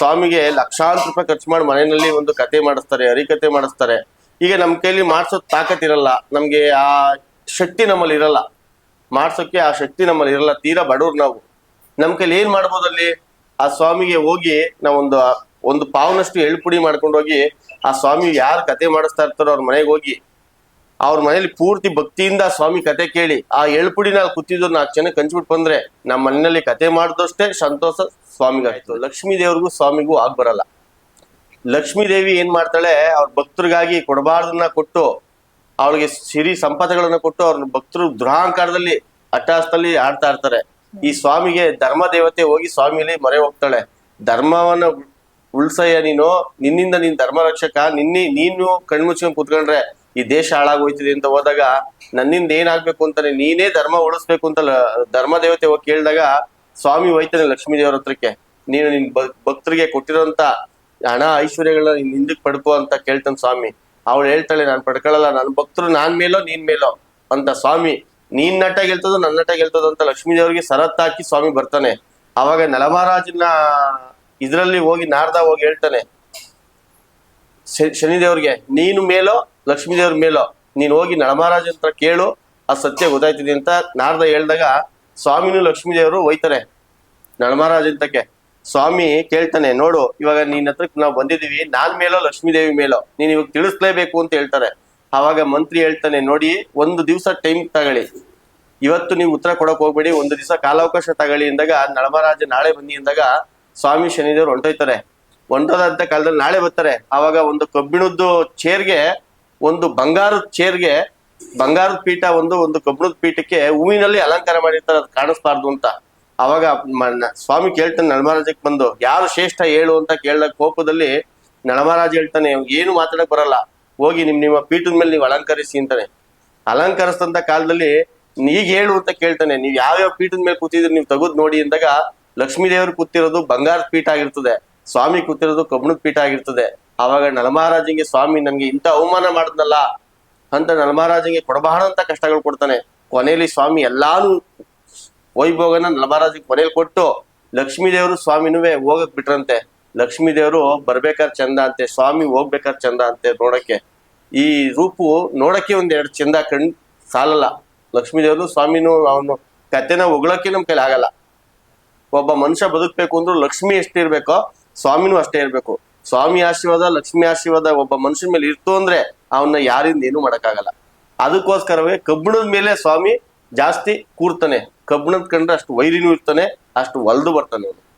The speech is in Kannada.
ಸ್ವಾಮಿಗೆ ಲಕ್ಷಾಂತರ ರೂಪಾಯಿ ಖರ್ಚು ಮಾಡಿ ಮನೆಯಲ್ಲಿ ಒಂದು ಕತೆ ಮಾಡಿಸ್ತಾರೆ, ಹರಿಕತೆ ಮಾಡಿಸ್ತಾರೆ. ಈಗ ನಮ್ಮ ಕೈಲಿ ತಾಕತ್ ಇರಲ್ಲ. ನಮ್ಗೆ ಆ ಶಕ್ತಿ ನಮ್ಮಲ್ಲಿ ಇರಲ್ಲ. ಮಾಡ್ಸೋಕೆ ಆ ಶಕ್ತಿ ನಮ್ಮಲ್ಲಿ ಇರಲ್ಲ. ತೀರಾ ಬಡವ್ರು ನಾವು. ನಮ್ ಕೈಲಿ ಏನು ಮಾಡ್ಬೋದು ಅಲ್ಲಿ ಆ ಸ್ವಾಮಿಗೆ ಹೋಗಿ ನಾವೊಂದು ಒಂದು ಪಾವನಷ್ಟು ಎಳ್ಪುಡಿ ಮಾಡ್ಕೊಂಡು ಹೋಗಿ ಆ ಸ್ವಾಮಿ ಯಾರು ಕತೆ ಮಾಡಿಸ್ತಾ ಇರ್ತಾರೋ ಅವ್ರ ಮನೆಗೆ ಹೋಗಿ ಅವ್ರ ಮನೇಲಿ ಪೂರ್ತಿ ಭಕ್ತಿಯಿಂದ ಸ್ವಾಮಿ ಕತೆ ಕೇಳಿ, ಆ ಎಳ್ಪುಡಿನ ಅಲ್ಲಿ ಕೂತಿದ್ದು ನಾಲ್ಕು ಜನ ಕಂಚ್ಬಿಟ್ಟು ಬಂದ್ರೆ ನಮ್ಮ ಮನೆಯಲ್ಲಿ ಕತೆ ಮಾಡಿದಷ್ಟೇ ಸಂತೋಷ ಸ್ವಾಮಿಗಾಯ್ತು ಲಕ್ಷ್ಮೀ ದೇವ್ರಿಗೂ ಸ್ವಾಮಿಗೂ ಆಗ್ ಬರಲ್ಲ. ಲಕ್ಷ್ಮೀ ದೇವಿ ಏನ್ ಮಾಡ್ತಾಳೆ, ಅವ್ರ ಭಕ್ತರಿಗಾಗಿ ಕೊಡಬಾರ್ದನ್ನ ಕೊಟ್ಟು ಅವಳಿಗೆ ಸಿರಿ ಸಂಪತ್ತುಗಳನ್ನ ಕೊಟ್ಟು ಅವ್ರ ಭಕ್ತರು ದುರಹಂಕಾರದಲ್ಲಿ ಅಟ್ಟಾಸದಲ್ಲಿ ಆಡ್ತಾ ಇರ್ತಾರೆ. ಈ ಸ್ವಾಮಿಗೆ ಧರ್ಮ ದೇವತೆ ಹೋಗಿ ಸ್ವಾಮಿಲಿ ಮೊರೆ ಹೋಗ್ತಾಳೆ. ಧರ್ಮವನ್ನ ಉಳ್ಸಯ್ಯ ನೀನು, ನಿನ್ನಿಂದ ನೀನ್ ಧರ್ಮ ರಕ್ಷಕ ನಿನ್ನಿ, ನೀನು ಕಣ್ಮುಚ್ಕೊಂಡ್ ಕೂತ್ಕೊಂಡ್ರೆ ಈ ದೇಶ ಹಾಳಾಗೋಯ್ತಿದೆ ಅಂತ ಹೋದಾಗ ನನ್ನಿಂದ ಏನಾಗ್ಬೇಕು ಅಂತಾನೆ ನೀನೇ ಧರ್ಮ ಉಳಿಸ್ಬೇಕು ಅಂತ ಧರ್ಮ ದೇವತೆ ಹೋಗಿ ಕೇಳಿದಾಗ ಸ್ವಾಮಿ ಹೋಯ್ತಾನೆ ಲಕ್ಷ್ಮೀ ದೇವರ ಹತ್ರಕ್ಕೆ. ನೀನು ನಿನ್ ಭಕ್- ಭಕ್ತರಿಗೆ ಕೊಟ್ಟಿರೋಂತ ಹಣ, ಐಶ್ವರ್ಯಗಳನ್ನ ನೀನ್ ಹಿಂದಕ್ ಪಡ್ಕೋ ಅಂತ ಕೇಳ್ತಾನೆ ಸ್ವಾಮಿ. ಅವಳು ಹೇಳ್ತಾಳೆ, ನಾನ್ ಪಡ್ಕೊಳ್ಳಲ್ಲ ನನ್ನ ಭಕ್ತರು ನಾನ್ ಮೇಲೋ, ನೀನ್ ಮೇಲೋ ಅಂತ ಸ್ವಾಮಿ. ನೀನ್ ನಟ ಗೆಲ್ತದೋ ನನ್ನ ನಟ ಗೆಲ್ತದೋ ಅಂತ ಲಕ್ಷ್ಮೀ ದೇವರಿಗೆ ಸರತ್ ಹಾಕಿ ಸ್ವಾಮಿ ಬರ್ತಾನೆ. ಅವಾಗ ನಲಮಹಾರಾಜನ ಇದ್ರಲ್ಲಿ ಹೋಗಿ ನಾರ್ದ ಹೋಗಿ ಹೇಳ್ತಾನೆ ಶನಿದೇವ್ರಿಗೆ, ನೀನು ಮೇಲೋ ಲಕ್ಷ್ಮೀ ದೇವ್ರ ಮೇಲೋ ನೀನು ಹೋಗಿ ನಳಮಹಾರಾಜ ಹತ್ರ ಕೇಳು, ಆ ಸತ್ಯ ಗೊತ್ತಾಯ್ತಿದೆ ಅಂತ ನಾರದ ಹೇಳ್ದಾಗ ಸ್ವಾಮಿನೂ ಲಕ್ಷ್ಮೀ ದೇವರು ಒಯ್ತಾರೆ ನಳಮಹಾರಾಜ ಅಂತಕ್ಕೆ ಸ್ವಾಮಿ ಕೇಳ್ತಾನೆ, ನೋಡು, ಇವಾಗ ನಿನ್ನ ಹತ್ರಕ್ಕೆ ನಾವು ಬಂದಿದೀವಿ ನಾನ್ ಮೇಲೋ, ಲಕ್ಷ್ಮೀದೇವಿ ಮೇಲೋ, ನೀನು ಇವಾಗ ತಿಳಿಸ್ಲೇಬೇಕು ಅಂತ ಹೇಳ್ತಾರೆ. ಆವಾಗ ಮಂತ್ರಿ ಹೇಳ್ತಾನೆ, ನೋಡಿ, ಒಂದು ದಿವಸ ಟೈಮ್ ತಗೊಳ್ಳಿ. ಇವತ್ತು ನೀವು ಉತ್ತರ ಕೊಡಕ್ ಹೋಗ್ಬೇಡಿ, ಒಂದು ದಿವಸ ಕಾಲಾವಕಾಶ ತಗೊಳ್ಳಿ ಅಂದಾಗ ನಳಮಹಾರಾಜ ನಾಳೆ ಬನ್ನಿ ಅಂದಾಗ ಸ್ವಾಮಿ ಶನಿದೇವ್ರು ಹೊಂಟೋಯ್ತಾರೆ ಹೊಂಟೋದಂತ ಕಾಲದಲ್ಲಿ ನಾಳೆ ಬರ್ತಾರೆ. ಆವಾಗ ಒಂದು ಕಬ್ಬಿಣದ್ದು ಚೇರ್ಗೆ ಒಂದು ಬಂಗಾರದ ಚೇರ್ಗೆ ಬಂಗಾರದ ಪೀಠ ಒಂದು ಒಂದು ಕಬ್ಬಿಣದ ಪೀಠಕ್ಕೆ ಹೂವಿನಲ್ಲಿ ಅಲಂಕಾರ ಮಾಡಿರ್ತಾರೆ, ಅದು ಕಾಣಿಸ್ಬಾರ್ದು ಅಂತ. ಅವಾಗ ಸ್ವಾಮಿ ಕೇಳ್ತಾನೆ, ನಳಮಹಾರಾಜಕ್ಕೆ ಬಂದು, ಯಾರು ಶ್ರೇಷ್ಠ ಹೇಳು ಅಂತ ಕೇಳ ಕೋಪದಲ್ಲಿ ನಳಮಹಾರಾಜ ಹೇಳ್ತಾನೆ, ಏನು ಮಾತಾಡಕ್ ಬರಲ್ಲ, ಹೋಗಿ ನಿಮ್, ನಿಮ್ಮ ಪೀಠದ ಮೇಲೆ ನೀವು ಅಲಂಕರಿಸಿ ಅಂತಾನೆ. ಅಲಂಕರಿಸಿದಂತ ಕಾಲದಲ್ಲಿ ಈಗ ಹೇಳು ಅಂತ ಕೇಳ್ತಾನೆ. ನೀವ್ ಯಾವ್ಯಾವ ಪೀಠದ ಮೇಲೆ ಕೂತಿದ್ರೆ ನೀವು ತೆಗೆದು ನೋಡಿ ಅಂದಾಗ ಲಕ್ಷ್ಮೀ ದೇವರು ಕೂತಿರೋದು ಬಂಗಾರದ ಪೀಠ ಆಗಿರ್ತದೆ. ಸ್ವಾಮಿ ಕೂತಿರೋದು ಕಬ್ಬಣದ ಪೀಠ ಆಗಿರ್ತದೆ. ಅವಾಗ ನಲಮಹಾರಾಜಂಗೆ ಸ್ವಾಮಿ ನಮ್ಗೆ ಇಂಥ ಅವಮಾನ ಮಾಡಿದ್ನಲ್ಲ ಅಂತ ನಲಮಹಾರಾಜಂಗೆ ಕೊಡಬಾರದಂತ ಕಷ್ಟಗಳು ಕೊಡ್ತಾನೆ. ಕೊನೆಯಲ್ಲಿ ಸ್ವಾಮಿ ಎಲ್ಲಾನು ವೈಭೋಗನ ನಲಮಹಾರಾಜಿಗೆ ಕೊನೆಯಲ್ಲಿ ಕೊಟ್ಟು ಲಕ್ಷ್ಮೀ ದೇವರು ಸ್ವಾಮಿನೂ ಹೋಗಕ್ ಬಿಟ್ರಂತೆ. ಲಕ್ಷ್ಮೀ ದೇವರು ಬರ್ಬೇಕಾದ್ರೆ ಚಂದ ಅಂತೆ, ಸ್ವಾಮಿ ಹೋಗ್ಬೇಕಾದ್ರೆ ಚಂದ ಅಂತೆ ನೋಡಕ್ಕೆ. ಈ ರೂಪು ನೋಡಕ್ಕೆ ಒಂದ್ ಎರಡು ಚಂದ ಕಣ್ ಸಾಲಲ್ಲ. ಲಕ್ಷ್ಮೀ ದೇವರು ಸ್ವಾಮಿನೂ ಅವನು ಕತೆನ ಹೊಗಳಕ್ಕೆ ನಮ್ ಕೈಲಿ ಆಗಲ್ಲ. ಒಬ್ಬ ಮನುಷ್ಯ ಬದುಕ್ಬೇಕು ಅಂದ್ರೂ ಲಕ್ಷ್ಮಿ ಎಷ್ಟಿರ್ಬೇಕೋ ಸ್ವಾಮಿನೂ ಅಷ್ಟೇ ಇರ್ಬೇಕು. ಸ್ವಾಮಿ ಆಶೀರ್ವಾದ, ಲಕ್ಷ್ಮಿ ಆಶೀರ್ವಾದ ಒಬ್ಬ ಮನುಷ್ಯನ ಮೇಲೆ ಇರ್ತು ಅಂದ್ರೆ ಅವನ್ನ ಯಾರಿಂದ ಏನು ಮಾಡಕ್ಕಾಗಲ್ಲ. ಅದಕ್ಕೋಸ್ಕರವೇ ಕಬ್ಬಿಣದ ಮೇಲೆ ಸ್ವಾಮಿ ಜಾಸ್ತಿ ಕೂರ್ತಾನೆ. ಕಬ್ಬಿಣದ ಕಂಡ್ರೆ ಅಷ್ಟು ವೈರಿನೂ ಇರ್ತಾನೆ, ಅಷ್ಟು ಒಲ್ದು ಬರ್ತಾನೆ ಅವನು.